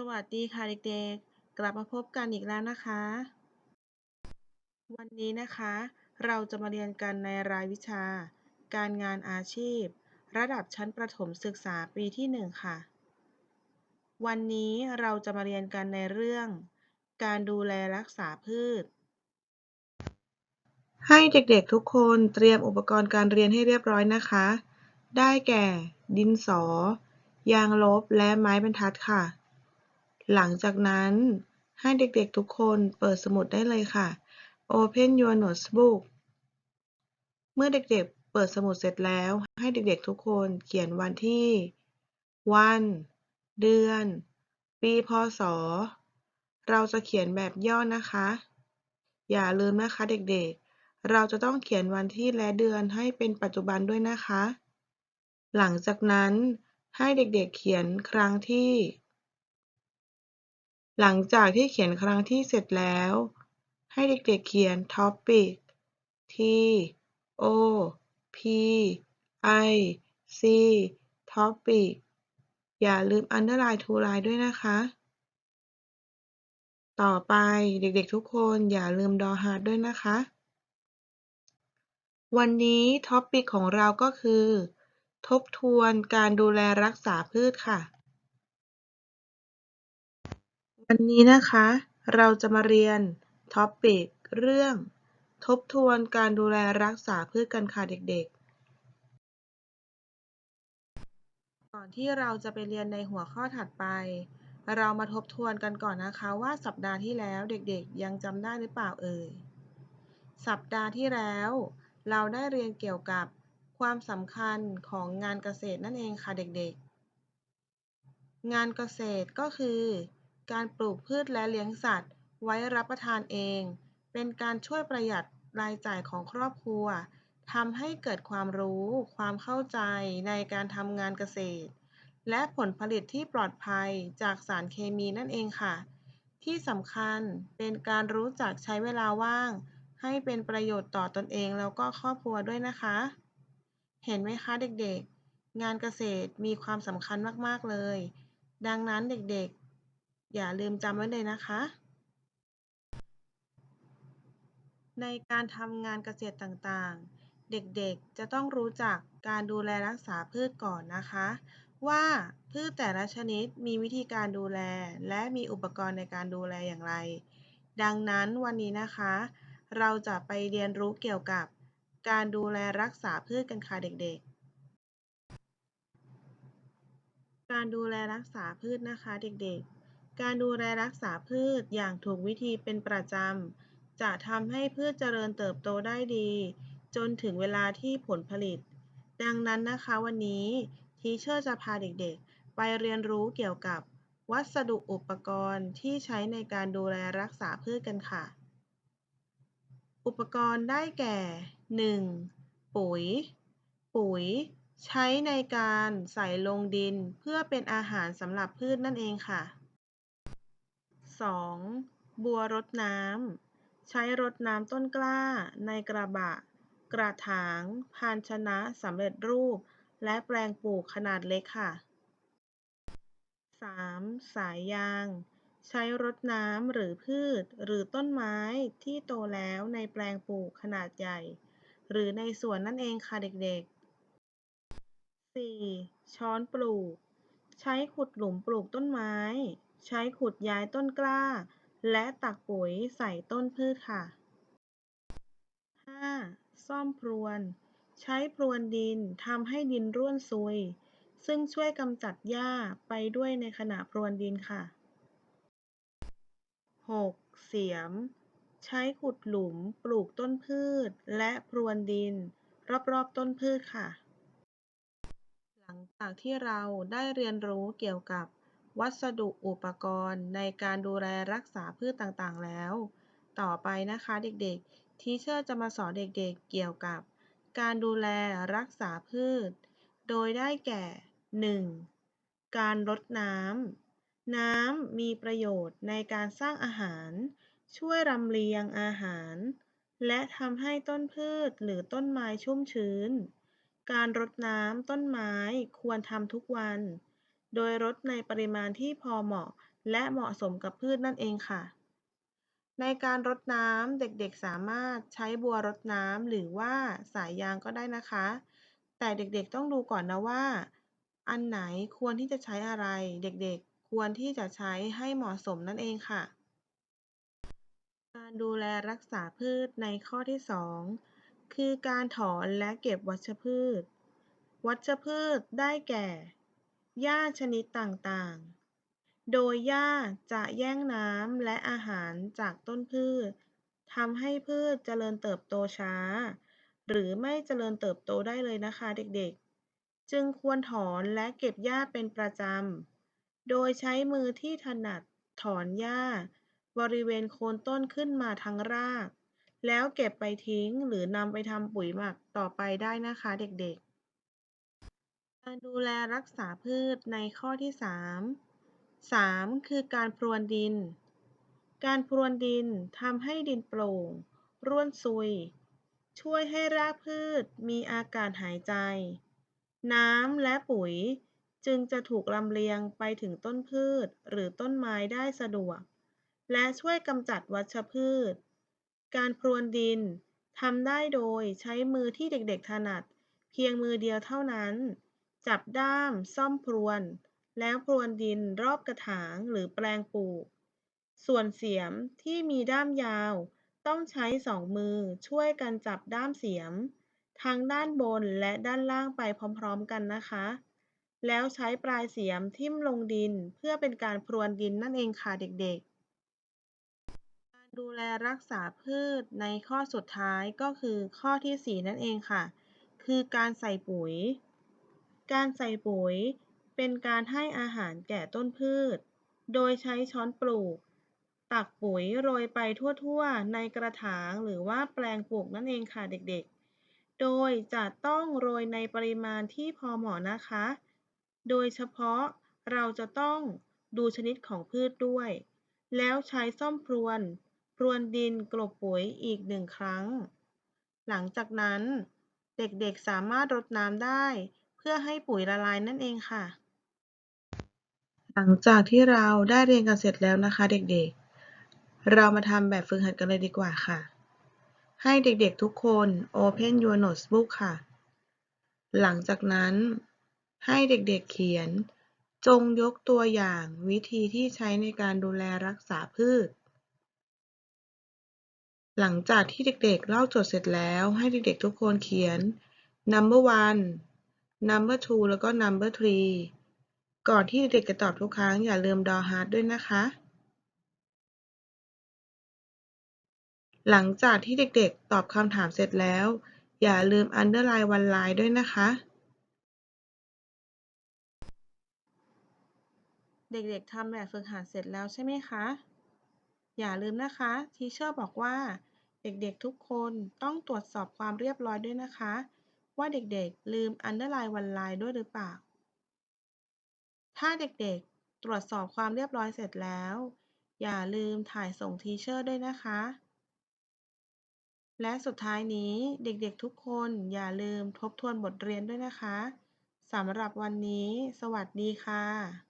สวัสดีค่ะเด็กๆ กลับมาพบกันอีกแล้วนะคะ วันนี้นะคะ เราจะมาเรียนกันในรายวิชา การงานอาชีพ ระดับชั้นประถมศึกษาปีที่ 1 ค่ะ วันนี้เราจะมาเรียนกันในเรื่อง การดูแลรักษาพืช ให้เด็กๆทุกคนเตรียมอุปกรณ์การเรียนให้เรียบร้อยนะคะ ได้แก่ ดินสอ ยางลบ และไม้บรรทัดค่ะ หลังจากนั้นให้เด็กๆทุกคนเปิดสมุดได้เลยค่ะ Open your notebook เมื่อเด็กๆเปิดสมุดเสร็จแล้ว ให้เด็กๆทุกคนเขียนวันที่ วัน เดือน ปีพ.ศ.เราจะเขียนแบบย่อนะคะ อย่าลืมนะคะเด็กๆ เราจะต้องเขียนวันที่และเดือนให้เป็นปัจจุบันด้วยนะคะ หลังจากนั้นให้เด็กๆเขียนครั้งที่ หลังจากที่เขียนครั้งที่เสร็จแล้ว ให้เด็กๆเขียน topic t o p i c topic อย่าลืม underline to line ด้วยนะคะ ต่อไปเด็กๆทุกคนอย่าลืมดอ hard ด้วยนะคะ วันนี้ topic ของเราก็คือ ทบทวนการดูแลรักษาพืชค่ะ วันนี้นะคะเราจะมาเรียน topic เรื่อง ทบทวนการดูแลรักษาพืชกันค่ะเด็กๆ ก่อนที่เราจะไปเรียนในหัวข้อถัดไป เรามาทบทวนกันก่อนนะคะว่าสัปดาห์ที่แล้วเด็กๆ ยังจำได้หรือเปล่าเอ่ย สัปดาห์ที่แล้ว เราได้เรียนเกี่ยวกับความสำคัญของงานเกษตรนั่นเองค่ะเด็กๆ งานเกษตรก็คือ การปลูกพืชและเลี้ยงสัตว์ ไว้รับประทานเอง เป็นการช่วยประหยัดรายจ่ายของครอบครัวทำให้เกิดความรู้ ความเข้าใจในการทำงานเกษตร และผลผลิตที่ปลอดภัยจากสารเคมีนั่นเองค่ะ ที่สำคัญเป็นการรู้จักใช้เวลาว่าง ให้เป็นประโยชน์ต่อตนเองแล้วก็ครอบครัวด้วยนะคะ เห็นไหมคะเด็กๆ งานเกษตรมีความสำคัญมากๆเลย ดังนั้นเด็กๆ อย่าลืมจำไว้เลยนะคะ ในการทำงานเกษตรต่างๆ เด็กๆ จะต้องรู้จักการดูแลรักษาพืชก่อนนะคะ ว่าพืชแต่ละชนิดมีวิธีการดูแล และมีอุปกรณ์ในการดูแลอย่างไร ดังนั้นวันนี้นะคะ เราจะไปเรียนรู้เกี่ยวกับการดูแลรักษาพืชกันค่ะเด็กๆการดูแลรักษาพืชนะคะเด็กๆ การดูแลรักษาพืชอย่างถูกวิธีเป็นประจำ จะทำให้พืชเจริญเติบโตได้ดี จนถึงเวลาที่ผลผลิต ดังนั้นนะคะวันนี้ทีเชอร์จะพาเด็กๆ ไปเรียนรู้เกี่ยวกับวัสดุอุปกรณ์ที่ใช้ในการดูแลรักษาพืชกันค่ะ อุปกรณ์ได้แก่ 1. ปุ๋ย ปุ๋ย ใช้ในการใส่ลงดินเพื่อเป็นอาหารสำหรับพืชนั่นเองค่ะ 2. บัวรดน้ำ ใช้รดน้ำต้นกล้าในกระบะ กระถาง ภาชนะสำเร็จรูป และแปลงปลูกขนาดเล็กค่ะ 3. สายยาง ใช้รดน้ำหรือพืช หรือต้นไม้ที่โตแล้วในแปลงปลูกขนาดใหญ่ หรือในสวนนั่นเองค่ะเด็กๆ 4. ช้อนปลูก ใช้ขุดหลุมปลูกต้นไม้ ใช้ขุดย้ายต้นกล้า และตักปุ๋ยใส่ต้นพืชค่ะ 5. ซ่อมพรวน ใช้พรวนดินทำให้ดินร่วนซุย ซึ่งช่วยกำจัดหญ้าไปด้วยในขณะพรวนดินค่ะ 6. เสียม ใช้ขุดหลุมปลูกต้นพืช และพรวนดิน รอบๆต้นพืชค่ะ หลังจากที่เราได้เรียนรู้เกี่ยวกับ วัสดุอุปกรณ์ในการดูแลรักษาพืชต่างๆ แล้ว ต่อไปนะคะเด็กๆ ทีเชอร์จะมาสอนเด็กๆ เกี่ยวกับ การดูแลรักษาพืช โดยได้แก่ 1. การรดน้ำ น้ำมีประโยชน์ในการสร้างอาหาร ช่วยรำเลียงอาหาร และทำให้ต้นพืชหรือต้นไม้ชุ่มชื้น การรดน้ำต้นไม้ควรทำทุกวัน โดยรดในปริมาณที่พอเหมาะและเหมาะสมกับพืชนั่นเองค่ะ ในการรดน้ำเด็กๆสามารถใช้บัวรดน้ำหรือว่าสายยางก็ได้นะคะ แต่เด็กๆต้องดูก่อนนะว่า อันไหนควรที่จะใช้อะไรเด็กๆ ควรที่จะใช้ให้เหมาะสมนั่นเองค่ะ การดูแลรักษาพืชในข้อที่ 2 คือการถอนและเก็บวัชพืช วัชพืชได้แก่ หญ้าชนิดต่าง ๆ โดยหญ้าจะแย่งน้ำและอาหารจากต้นพืชทำให้พืชเจริญเติบโตช้า หรือไม่เจริญเติบโตได้เลยนะคะเด็กๆ จึงควรถอนและเก็บหญ้าเป็นประจำ โดยใช้มือที่ถนัดถอนหญ้า บริเวณโคนต้นขึ้นมาทั้งราก แล้วเก็บไปทิ้งหรือนำไปทำปุ๋ยหมักต่อไปได้นะคะเด็กๆ การดูแลรักษาพืชในข้อที่ 3 3 คือการพรวนดิน การพรวนดินทำให้ดินโปร่ง ร่วนซุย ช่วยให้รากพืชมีอากาศหายใจ น้ำและปุ๋ยจึงจะถูกลำเลียงไปถึงต้นพืชหรือต้นไม้ได้สะดวก และช่วยกำจัดวัชพืช การพรวนดินทำได้โดยใช้มือที่เด็กๆถนัด เพียงมือเดียวเท่านั้น จับด้ามซ่อมพรวน แล้วพรวนดินรอบกระถางหรือแปลงปลูก ส่วนเสียมที่มีด้ามยาว ต้องใช้สองมือช่วยกันจับด้ามเสียม ทั้งด้านบนและด้านล่างไปพร้อมๆกันนะคะ แล้วใช้ปลายเสียมทิ่มลงดินเพื่อเป็นการพรวนดินนั่นเองค่ะเด็กๆการดูแลรักษาพืชในข้อสุดท้ายก็คือข้อที่ 4 นั่นเองค่ะ คือการใส่ปุ๋ย การใส่ปุ๋ยเป็นการให้อาหารแก่ต้นพืช โดยใช้ช้อนปลูก ตักปุ๋ยโรยไปทั่วๆ ในกระถางหรือว่าแปลงปลูกนั่นเองค่ะเด็กๆ โดยจะต้องโรยในปริมาณที่พอเหมาะนะคะ โดยเฉพาะเราจะต้องดูชนิดของพืชด้วย แล้วใช้ซ่อมพรวน พรวนดินกลบปุ๋ยอีกหนึ่งครั้ง หลังจากนั้นเด็กๆสามารถรดน้ำได้ พื่อให้ปุ๋ยละลายนั่นเองค่ะ หลังจากที่เราได้เรียนกันเสร็จแล้วนะคะ เด็กๆ เรามาทำแบบฝึกหัดกันเลยดีกว่าค่ะ ให้เด็กๆทุกคน Open your notebook ค่ะ หลังจากนั้นให้เด็กๆเขียน จงยกตัวอย่างวิธีที่ใช้ในการดูแลรักษาพืชหลังจากที่เด็กๆเล่าโจทย์เสร็จแล้วให้เด็กๆทุกคนเขียน number one number two แล้วก็ number three ก่อนที่เด็กจะตอบทุกครั้งอย่าลืมดอฮาร์ดด้วยนะคะ หลังจากที่เด็กๆ ตอบคำถามเสร็จแล้ว อย่าลืม underline one line ด้วยนะคะ เด็กๆทำแบบฝึกหัดเสร็จแล้วใช่ไหมคะ อย่าลืมนะคะทีเชอร์บอกว่าเด็กๆทุกคนต้องตรวจสอบความเรียบร้อยด้วยนะคะ ว่าเด็กๆ ลืมอันเดอร์ไลน์วันไลน์ด้วยหรือเปล่า ถ้าเด็กๆ ตรวจสอบความเรียบร้อยเสร็จแล้ว อย่าลืมถ่ายส่งทีเชอร์ด้วยนะคะ และสุดท้ายนี้เด็กๆทุกคนอย่าลืมทบทวนบทเรียนด้วยนะคะ สำหรับวันนี้ สวัสดีค่ะ